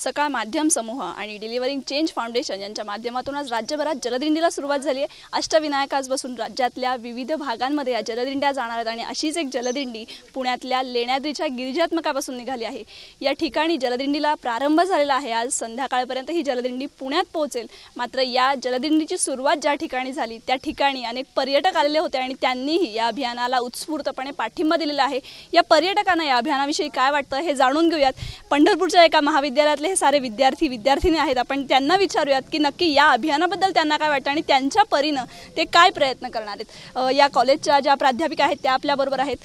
सकाळ माध्यम समूह आणि डिलिव्हरिंग चेंज फाउंडेशन यांच्या माध्यमातून आज राज्यभरात जलदिंडीला सुरुवात झाली आहे. अष्टविनायक आजपासून राज्यातल्या विविध भागांमध्ये या जलदिंड्या जाणार आहेत आणि अशीच एक जलदिंडी पुण्यातल्या लेण्याद्रीच्या गिरिजात्मकापासून निघाली आहे. या ठिकाणी जलदिंडीला प्रारंभ झालेला आहे. आज संध्याकाळपर्यंत ही जलदिंडी पुण्यात पोहोचेल. मात्र या जलदिंडीची सुरुवात ज्या ठिकाणी झाली त्या ठिकाणी अनेक पर्यटक आलेले होते आणि त्यांनीही या अभियानाला उत्स्फूर्तपणे पाठिंबा दिलेला आहे. या पर्यटकांना या अभियानाविषयी काय वाटतं हे जाणून घेऊयात. पंढरपूरच्या एका महाविद्यालयातले हे सारे विद्यार्थी विद्यार्थिनी आहेत. आपण त्यांना विचारूयात की नक्की या अभियानाबद्दल त्यांना काय वाटतं आणि त्यांच्या परीनं ते काय प्रयत्न करणार आहेत? या कॉलेजच्या ज्या प्राध्यापिका आहेत त्या आपल्याबरोबर आहेत.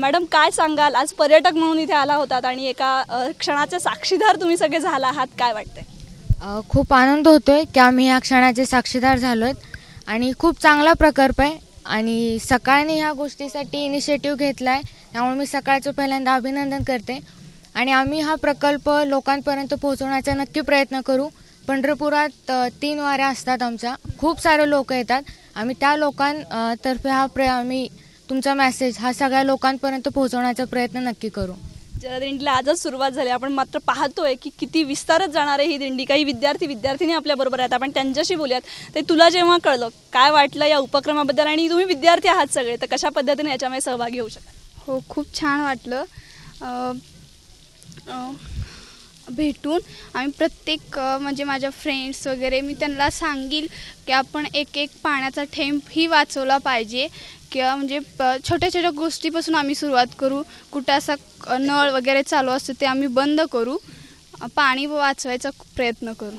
मॅडम काय सांगाल? आज पर्यटक म्हणून इथे आला होतात आणि एका क्षणाचे साक्षीदार तुम्ही सगळे झाला आहात. काय वाटतंय? खूप आनंद होतोय की आम्ही या क्षणाचे साक्षीदार झालो आहेत आणि खूप चांगला प्रकल्प आहे. आणि सकाळने ह्या गोष्टीसाठी इनिशिएटिव्ह घेतला आहे त्यामुळे मी सकाळचं पहिल्यांदा अभिनंदन करते. आणि आम्ही हा प्रकल्प लोकांपर्यंत पोहोचवण्याचा नक्की प्रयत्न करू. पंढरपुरात तीन वाऱ्या असतात आमच्या. खूप सारे लोक येतात. आम्ही त्या लोकांतर्फे हा प्र आम्ही तुमचा मेसेज हा सगळ्या लोकांपर्यंत पोहोचवण्याचा प्रयत्न नक्की करू. जलदिंडीला आजच सुरुवात झाली. आपण मात्र पाहतोय की किती विस्तारत जाणार आहे ही दिंडी. काही विद्यार्थी विद्यार्थिनी आपल्या बरोबर आहेत. आपण त्यांच्याशी बोलूयात. ते तुला जेव्हा कळलं काय वाटलं या उपक्रमाबद्दल? आणि तुम्ही विद्यार्थी आहात सगळे तर कशा पद्धतीने याच्यामध्ये सहभागी होऊ शकाल? हो खूप छान वाटलं. भेटून आम्ही प्रत्येक म्हणजे माझ्या फ्रेंड्स वगैरे मी त्यांना सांगील की आपण एक एक पाण्याचा थेंबही वाचवला पाहिजे. किंवा म्हणजे प- छोट्या छोट्या गोष्टीपासून आम्ही सुरुवात करू. कुठं असा नळ वगैरे चालू असतो ते आम्ही बंद करू. पाणी वाचवायचा प्रयत्न करू.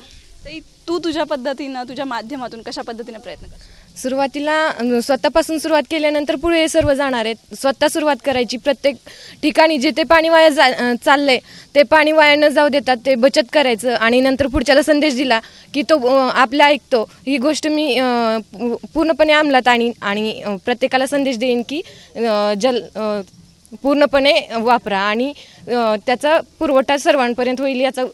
तू तुझ्या पद्धतीनं तुझ्या माध्यमातून कशा पद्धतीनं प्रयत्न कर सुरुवातीला स्वतःपासून सुरुवात केल्यानंतर पुढे सर्व जाणार आहेत. स्वतः सुरुवात करायची. प्रत्येक ठिकाणी जे ते पाणी वाया जा चाललंय ते पाणी वाया न जाऊ देतात ते बचत करायचं आणि नंतर पुढच्याला संदेश दिला की तो आपल्या आपला ऐकतो. ही गोष्ट मी पूर्णपणे अंमलात आणि आणि प्रत्येकाला संदेश देईन की जल पूर्णपणे वापरा आणि त्याचा पुरवठा सर्वांपर्यंत होईल याचा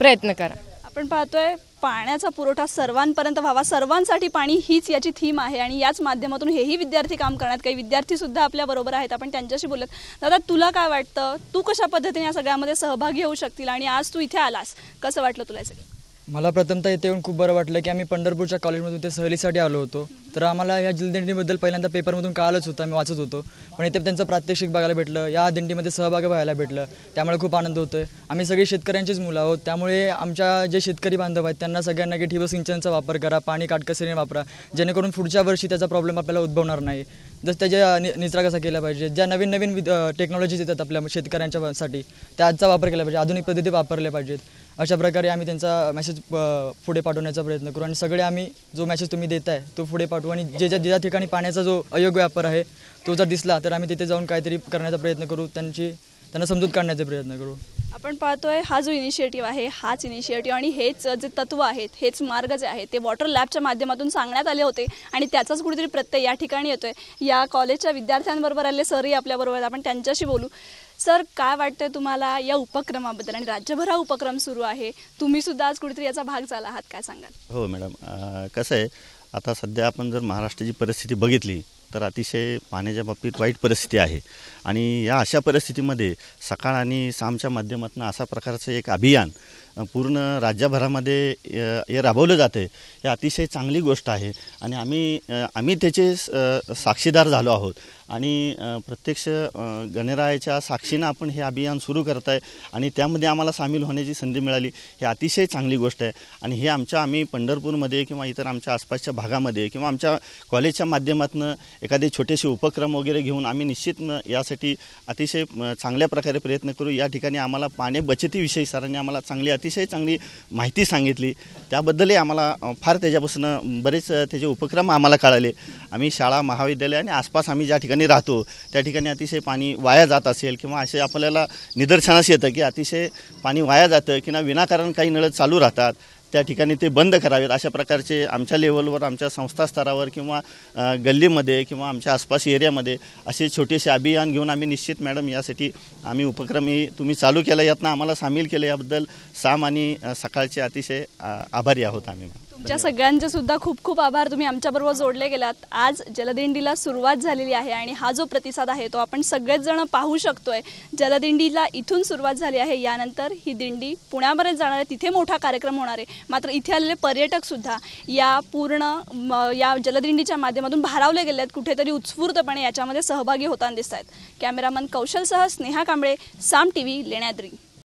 प्रयत्न करा. आपण पाहतोय पाण्याचा पुरवठा सर्वांपर्यंत व्हावा. सर्वांसाठी पाणी हीच याची थीम आहे आणि याच माध्यमातून हेही विद्यार्थी काम करण्यात काही विद्यार्थी सुद्धा आपल्या बरोबर आहेत. आपण त्यांच्याशी बोलत दादा तुला काय वाटतं? तू कशा पद्धतीने या सगळ्यामध्ये सहभागी होऊ शकतील आणि आज तू इथे आलास? कसं वाटलं तुला सगळं? मला प्रथमतः इथे येऊन खूप बरं वाटलं की आम्ही पंढरपूरच्या कॉलेजमधून इथे सहलीसाठी आलो होतो. तर आम्हाला या जलदिंडीबद्दल पहिल्यांदा पेपरमधून कळालंच होतं आम्ही वाचत होतो. पण इथे त्यांचं प्रात्यक्षिक बघायला भेटलं या दिंडीमध्ये सहभागी व्हायला भेटलं. त्यामुळे खूप आनंद होतोय. आम्ही सगळे शेतकऱ्यांचीच मुलं आहोत. त्यामुळे आमच्या जे शेतकरी बांधव आहेत त्यांना सगळ्यांना की ठिबक सिंचनचा वापर करा पाणी काटकसरीने वापरा. जेणेकरून पुढच्या वर्षी त्याचा प्रॉब्लेम आपल्याला उद्भवणार नाही. जसं त्याच्या नि- निचरा कसा केला पाहिजे ज्या नवीन नवीन टेक्नॉलॉजीज येतात आपल्या शेतकऱ्यांच्यासाठी त्याचा वापर केला पाहिजे आधुनिक पद्धती वापरल्या पाहिजेत. अशा प्रकारे आम्ही त्यांचा मेसेज पुढे पाठवण्याचा प्रयत्न करू. आणि सगळे आम्ही जो मेसेज तुम्ही देत आहे तो पुढे पाठवू. आणि जे ज्या ज्या ठिकाणी पाण्याचा जो अयोग्य व्यापार आहे तो जर दिसला तर आम्ही तिथे जाऊन काहीतरी करण्याचा प्रयत्न करू. त्यांची त्यांना समजूत काढण्याचा प्रयत्न करू. आपण पाहतोय हा जो इनिशिएटिव्ह आहे हाच इनिशिएटिव्ह आणि हेच जे तत्व आहेत हेच मार्ग जे आहेत ते वॉटर लॅबच्या माध्यमातून सांगण्यात आले होते आणि त्याचाच कुठेतरी प्रत्यय या ठिकाणी येतोय. या कॉलेजच्या विद्यार्थ्यांबरोबर आले सरही आपल्याबरोबर आहेत. आपण त्यांच्याशी बोलू. सर काय वाटतंय तुम्हाला या उपक्रमाबद्दल आणि राज्यभर हा उपक्रम सुरू आहे? तुम्ही सुद्धा आज कुठेतरी याचा भाग झाला आहात काय सांगाल? हो मॅडम कसं आहे आता सध्या आपण जर महाराष्ट्राची परिस्थिती बघितली तर अतिशय पाण्याच्या बाबतीत वाईट परिस्थिती आहे. आणि या अशा परिस्थितीमध्ये सकाळ आणि सामच्या माध्यमातून असा प्रकारचं एक अभियान पूर्ण राज्यभरामध्ये हे राबवलं जातं आहे हे अतिशय चांगली गोष्ट आहे. आणि आम्ही आम्ही त्याचे स- साक्षीदार झालो आहोत. आणि प्रत्यक्ष गणरायाच्या साक्षीनं आपण हे अभियान सुरू करत आहे आणि त्यामध्ये आम्हाला सामील होण्याची संधी मिळाली. हे अतिशय चांगली गोष्ट आहे. आणि हे आमच्या आम्ही पंढरपूरमध्ये किंवा इतर आमच्या आसपासच्या भागामध्ये किंवा आमच्या कॉलेजच्या माध्यमातून एखादे छोटेसे उपक्रम वगैरे घेऊन आम्ही निश्चित यासाठी अतिशय चांगल्या प्रकारे प्रयत्न करू. या ठिकाणी आम्हाला पाणी बचतीविषयी सरांनी आम्हाला चांगली अतिशय चांगली माहिती सांगितली. त्याबद्दलही आम्हाला फार त्याच्यापासून बरेच त्याचे उपक्रम आम्हाला कळाले. आम्ही शाळा महाविद्यालय आणि आसपास आम्ही ज्या ठिकाणी राहतो त्या ठिकाणी अतिशय पाणी वाया जात असेल किंवा असे आपल्याला निदर्शनास येतं की अतिशय पाणी वाया जातं किंवा विनाकारण काही नळ चालू राहतात. त्या ठिकाणी ते बंद करावेत अशा प्रकारचे आमच्या लेवलवर आमच्या संस्था स्तरावर किंवा गल्लीमध्ये किंवा आमच्या आसपास एरियामध्ये असे छोटेसे अभियान घेऊन आम्ही निश्चित मॅडम यासाठी आम्ही उपक्रमही तुम्ही चालू केला यातनं आम्हाला सामील केलं याबद्दल साम आणि सकाळचे अतिशय आभारी आहोत आम्ही. तुमच्या सगळ्यांचे सुद्धा खूप खूप आभार. तुम्ही आमच्याबरोबर जोडले गेलात. आज जलदिंडीला सुरुवात झालेली आहे आणि हा जो प्रतिसाद आहे तो आपण सगळेच जण पाहू शकतोय. जलदिंडीला इथून सुरुवात झाली आहे. यानंतर ही दिंडी पुण्यापर्यंत जाणार आहे. तिथे मोठा कार्यक्रम होणार आहे. मात्र इथे आलेले पर्यटक सुद्धा या पूर्ण म, या जलदिंडीच्या माध्यमातून भारावले गेले आहेत. कुठेतरी उत्स्फूर्तपणे याच्यामध्ये सहभागी होताना दिसत आहेत कॅमेरामन कौशलसह स्नेहा कांबळे साम टी व्ही लेण्याद्री.